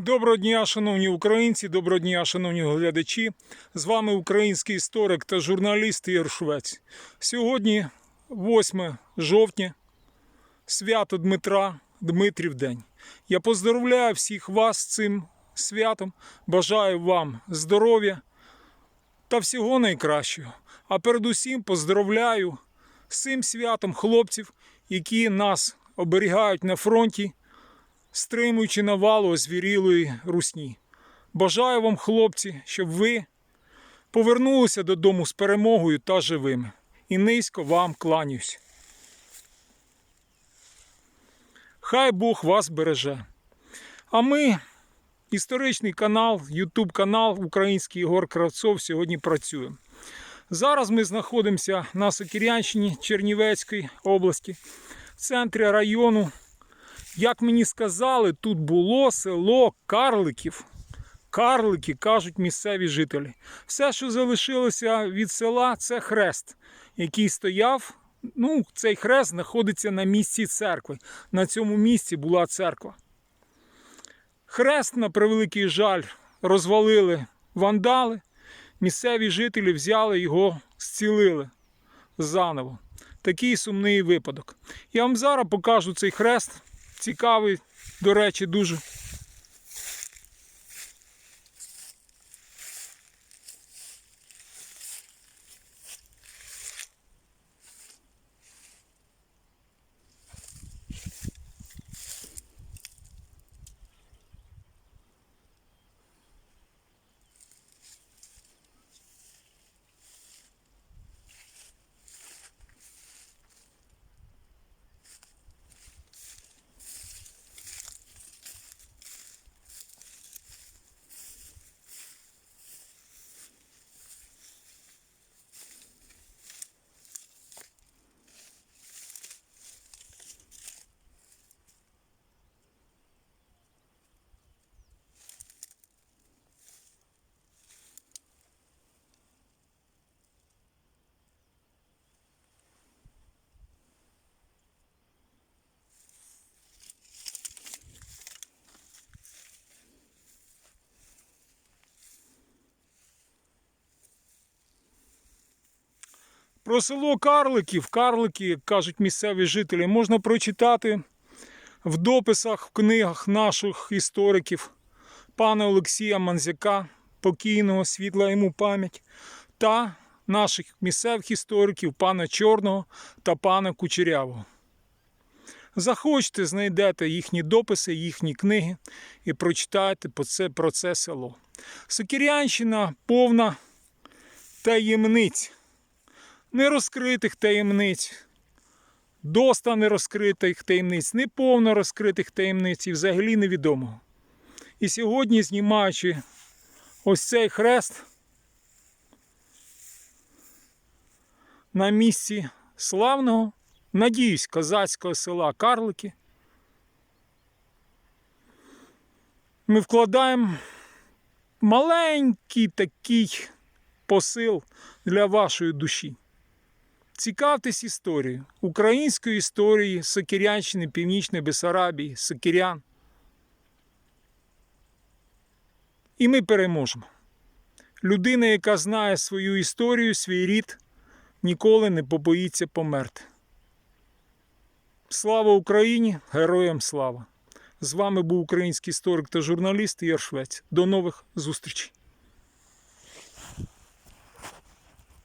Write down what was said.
Доброго дня, шановні українці, доброго дня, шановні глядачі. З вами український історик та журналіст Ігор Швець. Сьогодні 8 жовтня, свято Дмитра, Дмитрів день. Я поздоровляю всіх вас з цим святом. Бажаю вам здоров'я та всього найкращого. А передусім поздоровляю з цим святом хлопців, які нас оберігають на фронті стримуючи навалу озвірілої русні. Бажаю вам, хлопці, щоб ви повернулися додому з перемогою та живими. І низько вам кланяюсь. Хай Бог вас береже. А ми, історичний канал, Ютуб канал Український Ігор Кравцов, сьогодні працюємо. Зараз ми знаходимося на Сокірянщині Чернівецької області, в центрі району як мені сказали, тут було село Карликів. Карлики кажуть місцеві жителі. Все, що залишилося від села, це хрест, який стояв. Ну, цей хрест знаходиться на місці церкви. На цьому місці була церква. Хрест, на превеликий жаль, розвалили вандали. Місцеві жителі взяли його, зцілили заново. Такий сумний випадок. Я вам зараз покажу цей хрест. Цікавий, до речі, дуже. Про село Карликів, Карлики, як кажуть місцеві жителі, можна прочитати в дописах, в книгах наших істориків пана Олексія Манзяка, покійного, світла йому пам'ять, та наших місцевих істориків пана Чорного та пана Кучерявого. Захочете, знайдете їхні дописи, їхні книги і прочитайте про це, село. Сокірянщина повна таємниць нерозкритих таємниць, доста нерозкритих таємниць, неповно розкритих таємниць і взагалі невідомого. І сьогодні, знімаючи ось цей хрест на місці славного, надіюсь, козацького села Карлики, ми вкладаємо маленький такий посил для вашої душі. Цікавтесь історією, української історії Сокирянщини, Північної Бесарабії, Сокирян. І ми переможемо. Людина, яка знає свою історію, свій рід, ніколи не побоїться померти. Слава Україні! Героям слава! З вами був український історик та журналіст Ігор Швець. До нових зустрічей!